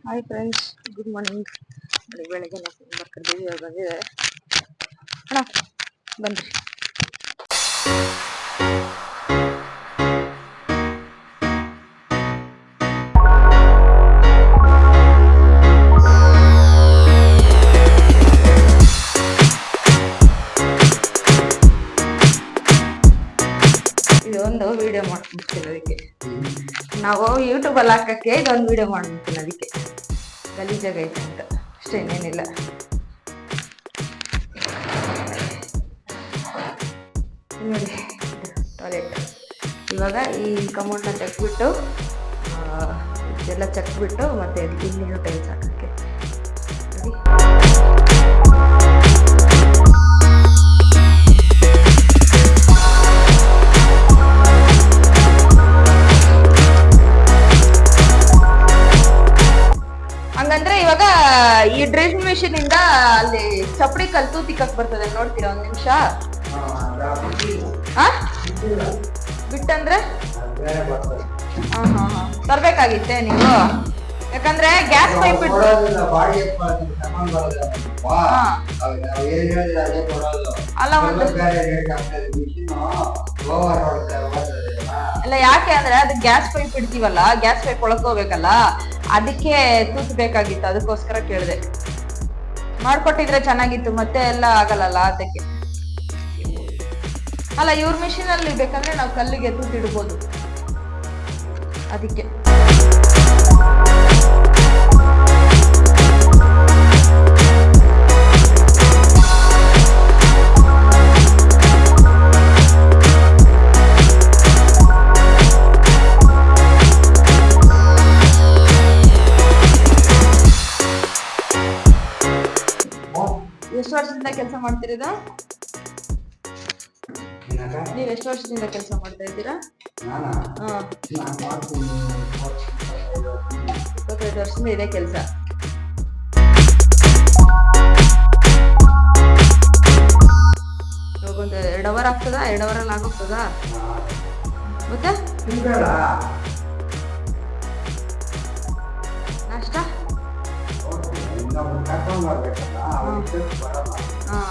Hi friends good morning ಬೆಳಿಗ್ಗೆ ಬೆಳಗ್ಗೆ ನಾವು ಬರ್ಕೊಂಡಿದ್ದೀವಿ ಇವಾಗ ಬಂದಿದೆ ಅಣ್ಣ ಬನ್ರಿ ಇದೊಂದು ವಿಡಿಯೋ ಮಾಡ್ಬಿಡ್ತೀನಿ ಅದಕ್ಕೆ. ನಾವು ಯೂಟ್ಯೂಬಲ್ಲಿ ಹಾಕಕ್ಕೆ ಇದೊಂದು ವಿಡಿಯೋ ಮಾಡ್ಬಿಡ್ತೀನಿ ಅದಕ್ಕೆ. ಗಲೀಜಾಗೈತೆ ಅಂತ. ಅಷ್ಟೇ, ಇನ್ನೇನಿಲ್ಲ. ಟಾಯ್ಲೆಟ್ ಇವಾಗ ಈ ಕಮೌಂಡ್ನ ತೆಗ್ಬಿಟ್ಟು ಎಲ್ಲ ಇದೆಲ್ಲ ಚಕ್ಬಿಟ್ಟು ಮತ್ತೆ ಇಲ್ಲಿ ಟೈಲ್ಸ್ ಹಾಕಕ್ಕೆ. ಹಂಗಂದ್ರೆ ಇವಾಗ ಈ ಡ್ರಿಲ್ ಮಿಷಿನ್ ಇಂದ ಅಲ್ಲಿ ಚಪ್ಪಡಿ ಕಲ್ತು ತಿಕ್ಕಕ್ ಬರ್ತದೆ ನೋಡ್ತೀರಾ ಒಂದ್ ನಿಮಿಷ? ಬಿಟ್ಟಂದ್ರೆ? ಹಾ ಹಾ ಹಾ ತರ್ಬೇಕಾಗಿತ್ತೆ ನೀವು? ಯಾಕಂದ್ರೆ ಗ್ಯಾಸ್ ಪೈಪ್. ಅಲ್ಲ, ಒಂದು ಅಲ್ಲ, ಯಾಕೆ ಅಂದ್ರೆ ಅದು ಗ್ಯಾಸ್ ಪೈಪ್ ಇಡ್ತೀವಲ್ಲ, ಗ್ಯಾಸ್ ಪೈಪ್ ಒಳಕೋಬೇಕಲ್ಲ ಅದಕ್ಕೆ ತೂತ್ ಬೇಕಾಗಿತ್ತು ಅದಕ್ಕೋಸ್ಕರ ಕೇಳಿದೆ. ಮಾಡ್ಕೊಟ್ಟಿದ್ರೆ ಚೆನ್ನಾಗಿತ್ತು, ಮತ್ತೆ ಎಲ್ಲ ಆಗಲ್ಲಲ್ಲ ಅದಕ್ಕೆ. ಅಲ್ಲ, ಇವ್ರ ಮಿಷಿನ್ ಅಲ್ಲಿ ಬೇಕಂದ್ರೆ ನಾವು ಕಲ್ಲಿಗೆ ತೂತಿಡ್ಬೋದು. ಅದಕ್ಕೆ. ಎಷ್ಟು ವರ್ಷದಿಂದ ಕೆಲಸ ಮಾಡ್ತಿರೋದು? ನೀವ್ ಎಷ್ಟು ವರ್ಷದಿಂದ ಕೆಲಸ ಮಾಡ್ತಾ ಇದ್ದೀರಾ? ಇಪ್ಪತ್ತೈದು ವರ್ಷದಿಂದ ಇದೇ ಕೆಲಸ. ಒಂದು ಎರಡು ಅವರ್ ಆಗ್ತದಾ? ಎರಡು ಅವರಲ್ಲಿ ಆಗೋಗ್ತದಾ? ಮತ್ತೆ? ನಾಷ್ಟ ಹಾ.